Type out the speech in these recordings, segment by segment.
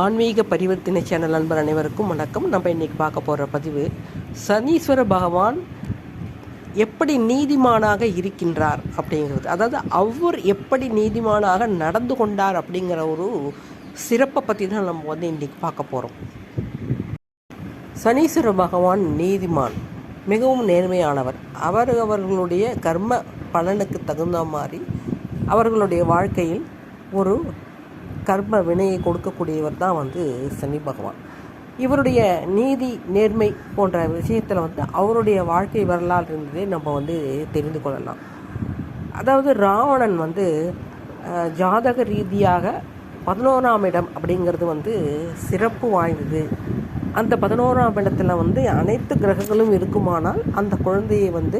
ஆன்மீக பரிவர்த்தனை சேனல் நண்பர் அனைவருக்கும் வணக்கம். நம்ம இன்றைக்கி பார்க்க போகிற பதிவு சனீஸ்வர பகவான் எப்படி நீதிமானாக இருக்கின்றார் அப்படிங்கிறது. அதாவது அவர் எப்படி நீதிமானாக நடந்து கொண்டார் அப்படிங்கிற ஒரு சிறப்பை பற்றி தான் நம்ம வந்து இன்றைக்கி பார்க்க போகிறோம் சனீஸ்வர பகவான் நீதிமான் மிகவும் நேர்மையானவர். அவர் அவர்களுடைய கர்ம பலனுக்கு தகுந்த மாதிரி அவர்களுடைய வாழ்க்கையில் ஒரு கர்ம வினையை கொடுக்கக்கூடியவர் தான் வந்து சனி பகவான். இவருடைய நீதி நேர்மை போன்ற விஷயத்தில் வந்து அவருடைய வாழ்க்கை வரலாறு இருந்ததே நம்ம வந்து தெரிந்து கொள்ளலாம். அதாவது ராவணன் வந்து ஜாதக ரீதியாக பதினோராம் இடம் அப்படிங்கிறது வந்து சிறப்பு வாய்ந்தது. அந்த பதினோராம் இடத்துல வந்து அனைத்து கிரகங்களும் இருக்குமானால் அந்த குழந்தையை வந்து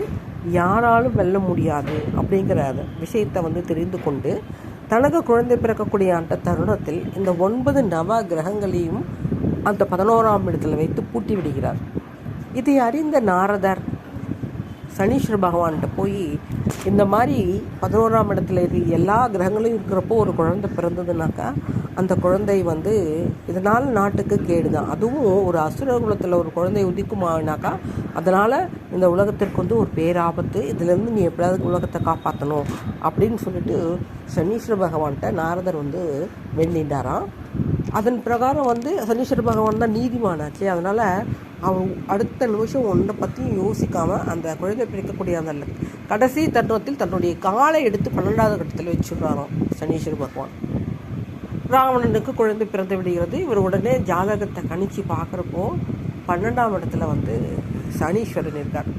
யாராலும் வெல்ல முடியாது அப்படிங்கிற விஷயத்தை வந்து தெரிந்து கொண்டு தனக்கு குழந்தை பிறக்கக்கூடிய அந்த தருணத்தில் இந்த ஒன்பது நவ கிரகங்களையும் அந்த பதினோராம் இடத்தில் வைத்து பூட்டி விடுகிறார். இதை அறிந்த நாரதர் சனீஸ்வர பகவான்கிட்ட போய் இந்த மாதிரி பதினோராம் இடத்துல இரு எல்லா கிரகங்களும் இருக்கிறப்போ ஒரு குழந்தை பிறந்ததுனாக்கா அந்த குழந்தை வந்து இதனால் நாட்டுக்கு கேடு தான் அதுவும் ஒரு அசுர குலத்தில் ஒரு குழந்தை உதிக்குமானாக்கா அதனால் இந்த உலகத்திற்கு வந்து ஒரு பேராபத்து இதுலேருந்து நீ எப்படியாவது உலகத்தை காப்பாற்றணும் அப்படின்னு சொல்லிட்டு சனீஸ்வர பகவான்கிட்ட நாரதர் வந்து வேண்டிட்டாராம் அதன் பிரகாரம் வந்து சனீஸ்வர பகவான் தான் நீதிமானாச்சு. அதனால் அவன் அடுத்த நிமிஷம் ஒன்றை பற்றியும் யோசிக்காமல் அந்த குழந்தை பிறக்கக்கூடிய அந்த கடைசி தருணத்தில் தன்னுடைய காலை எடுத்து பன்னெண்டாவது கட்டத்தில் வச்சுடுறாராம் சனீஸ்வர பகவான். ராவணனுக்கு குழந்தை பிறந்து விடுகிறது. இவர் உடனே ஜாதகத்தை கணிச்சு பார்க்குறப்போ பன்னெண்டாம் இடத்துல வந்து சனீஸ்வரன் இருக்கார்.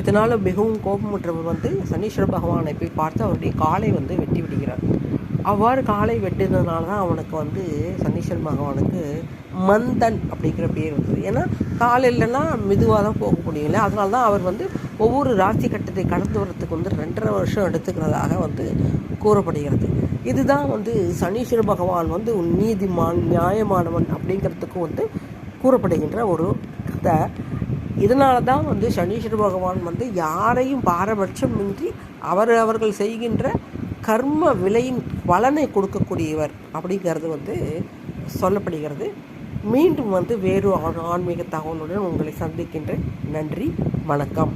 இதனால் மிகவும் கோபமுற்றவர் வந்து சனீஸ்வர பகவானை போய் பார்த்து அவருடைய காலை வந்து வெட்டி விடுகிறார். அவ்வாறு காலை வெட்டினதுனால தான் அவனுக்கு வந்து சனீஸ்வர பகவானுக்கு மந்தன் அப்படிங்கிற பேர் வந்தது. ஏன்னா கால் இல்லைன்னா மெதுவாக தான் போக முடியல அதனால தான் அவர் வந்து ஒவ்வொரு ராசி கட்டத்தை கடந்து வரத்துக்கு வந்து ரெண்டரை வருஷம் எடுத்துக்கிறதாக வந்து கூறப்படுகிறது. இதுதான் வந்து சனீஸ்வர பகவான் வந்து நீதிமான் நியாயமானவன் அப்படிங்கிறதுக்கும் வந்து கூறப்படுகின்ற ஒரு கதை. இதனால தான் வந்து சனீஸ்வர பகவான் வந்து யாரையும் பாரபட்சமின்றி அவர் அவர்கள் செய்கின்ற கர்ம விலையின் பலனை கொடுக்கக்கூடியவர் அப்படிங்கிறது வந்து சொல்லப்படுகிறது. மீண்டும் வந்து வேறு ஆன்மீக தகவலுடன் உங்களை சந்திக்கின்றேன். நன்றி வணக்கம்.